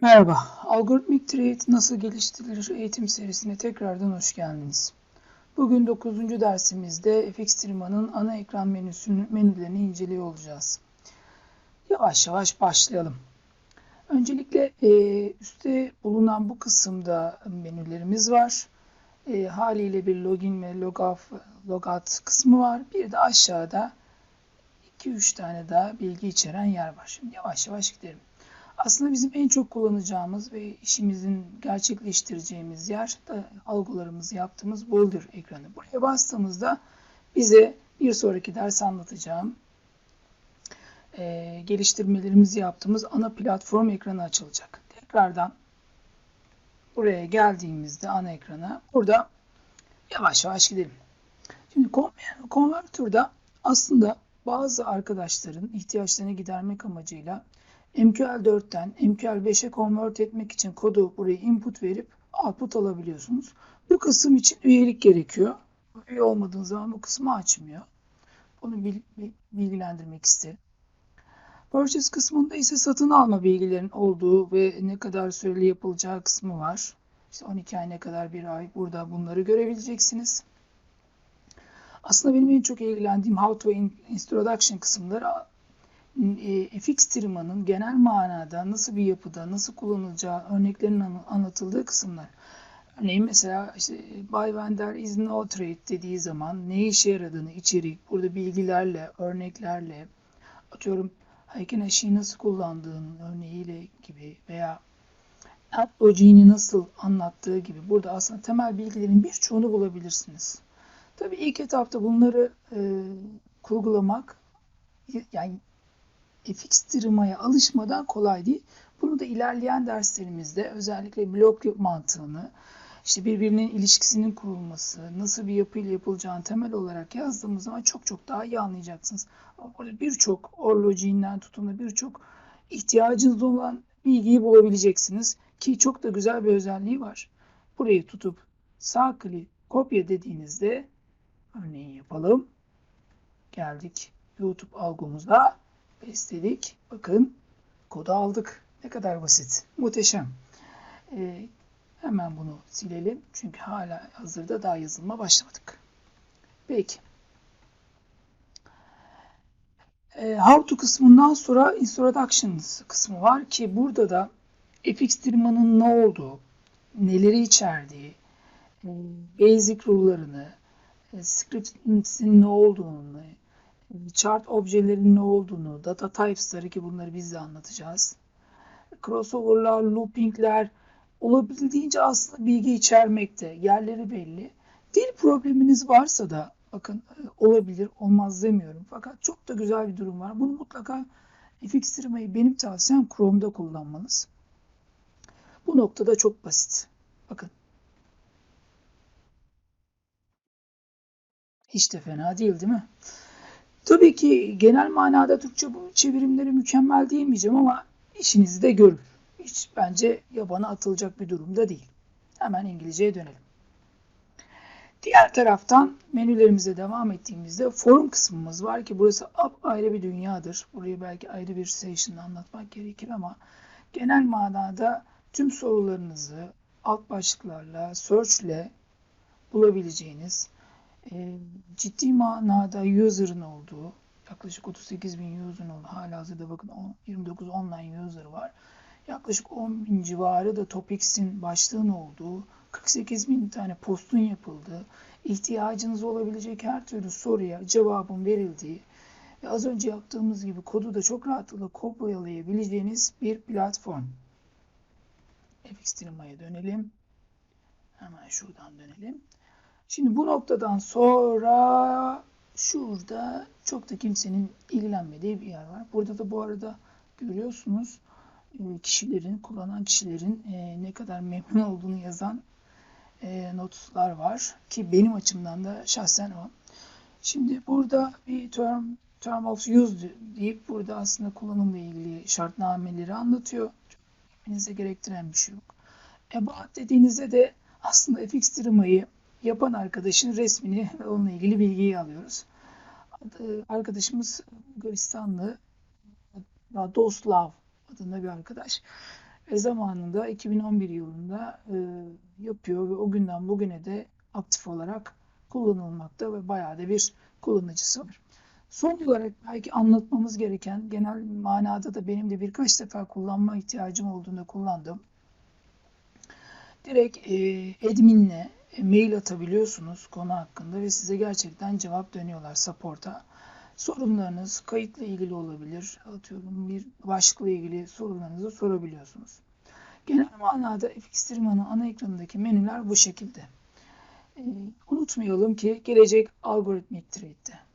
Merhaba, Algoritmik Trade nasıl geliştirilir eğitim serisine tekrardan hoş geldiniz. Bugün 9. dersimizde FXtreama'nın ana ekran menüsünün menülerini inceliyor olacağız. Yavaş yavaş başlayalım. Öncelikle e, üstte bulunan bu kısımda menülerimiz var. E, haliyle bir login ve logout, logout kısmı var. Bir de aşağıda 2-3 tane daha bilgi içeren yer var. Şimdi yavaş yavaş gidelim. Aslında bizim en çok kullanacağımız ve işimizin gerçekleştireceğimiz yer de algılarımızı yaptığımız Boulder ekranı. Buraya bastığımızda bize bir sonraki ders anlatacağım e, geliştirmelerimizi yaptığımız ana platform ekranı açılacak. Tekrardan buraya geldiğimizde ana ekrana burada yavaş yavaş gidelim. Şimdi Converter'da aslında bazı arkadaşların ihtiyaçlarını gidermek amacıyla MQL4'ten MQL5'e convert etmek için kodu buraya input verip output alabiliyorsunuz. Bu kısım için üyelik gerekiyor. Üye olmadığınız zaman bu kısmı açmıyor. Bunu bilgilendirmek isterim. Purchase kısmında ise satın alma bilgilerin olduğu ve ne kadar süreli yapılacağı kısmı var. İşte 12 ay ne kadar bir ay burada bunları görebileceksiniz. Aslında benim en çok ilgilendiğim How to Introduction kısımları FX tırmanın genel manada nasıl bir yapıda, nasıl kullanılacağı örneklerin anlatıldığı kısımlar. Örneğin mesela işte buy when there is no trade dediği zaman ne işe yaradığını içerik, burada bilgilerle, örneklerle atıyorum Hayken eşiği nasıl kullandığın örneğiyle gibi veya app logiğini nasıl anlattığı gibi burada aslında temel bilgilerin birçoğunu bulabilirsiniz. Tabii ilk etapta bunları e, kurgulamak yani fx tırmaya alışmadan kolay değil. Bunu da ilerleyen derslerimizde özellikle blok mantığını, işte birbirinin ilişkisinin kurulması, nasıl bir yapıyla yapılacağını temel olarak yazdığımız zaman çok çok daha iyi anlayacaksınız. Orada birçok orlojiğinden tutun da birçok ihtiyacınız olan bilgiyi bulabileceksiniz. Ki çok da güzel bir özelliği var. Burayı tutup sağ klik kopya dediğinizde örneğin yapalım. Geldik YouTube algomuzda besledik. Bakın kodu aldık. Ne kadar basit. Muhteşem. Ee, hemen bunu silelim. Çünkü hala hazırda daha yazılma başlamadık. Peki. Ee, how to kısmından sonra introductions kısmı var ki burada da fx firmanın ne olduğu, neleri içerdiği, e, basic rule'larını, e, script'in ne olduğunu, chart objelerinin ne olduğunu, data types'ları ki bunları biz de anlatacağız. Crossover'lar, looping'ler olabildiğince aslında bilgi içermekte. Yerleri belli. Dil probleminiz varsa da bakın e, olabilir, olmaz demiyorum. Fakat çok da güzel bir durum var. Bunu mutlaka FX firmayı benim tavsiyem Chrome'da kullanmanız. Bu noktada çok basit. Bakın. Hiç de fena değil değil mi? Tabii ki genel manada Türkçe bu çevirimleri mükemmel diyemeyeceğim ama işinizi de görür. Hiç bence yabana atılacak bir durumda değil. Hemen İngilizceye dönelim. Diğer taraftan menülerimize devam ettiğimizde forum kısmımız var ki burası ayrı bir dünyadır. Burayı belki ayrı bir session'da anlatmak gerekir ama genel manada tüm sorularınızı alt başlıklarla, search ile bulabileceğiniz e, ciddi manada user'ın olduğu yaklaşık 38 bin user'ın olduğu hala hazırda bakın 29 online user var. Yaklaşık 10 bin civarı da Topics'in başlığın olduğu 48 bin tane postun yapıldığı ihtiyacınız olabilecek her türlü soruya cevabın verildiği ve az önce yaptığımız gibi kodu da çok rahatlıkla kopyalayabileceğiniz bir platform. FXTream'a dönelim. Hemen şuradan dönelim. Şimdi bu noktadan sonra şurada çok da kimsenin ilgilenmediği bir yer var. Burada da bu arada görüyorsunuz e, kişilerin, kullanan kişilerin e, ne kadar memnun olduğunu yazan e, notlar var. Ki benim açımdan da şahsen o. Şimdi burada bir term, term of use deyip burada aslında kullanımla ilgili şartnameleri anlatıyor. Çok gerektiren bir şey yok. About dediğinizde de aslında fx tırmayı yapan arkadaşın resmini ve onunla ilgili bilgiyi alıyoruz. Arkadaşımız Bulgaristanlı Doslav adında bir arkadaş. ve zamanında 2011 yılında e, yapıyor ve o günden bugüne de aktif olarak kullanılmakta ve bayağı da bir kullanıcısı var. Son olarak belki anlatmamız gereken genel manada da benim de birkaç defa kullanma ihtiyacım olduğunda kullandığım direkt e, adminle mail atabiliyorsunuz konu hakkında ve size gerçekten cevap dönüyorlar support'a. Sorunlarınız kayıtla ilgili olabilir. Atıyorum bir başlıkla ilgili sorularınızı sorabiliyorsunuz. Genel manada FX Trima'nın ana ekranındaki menüler bu şekilde. E, unutmayalım ki gelecek algoritmik trade'de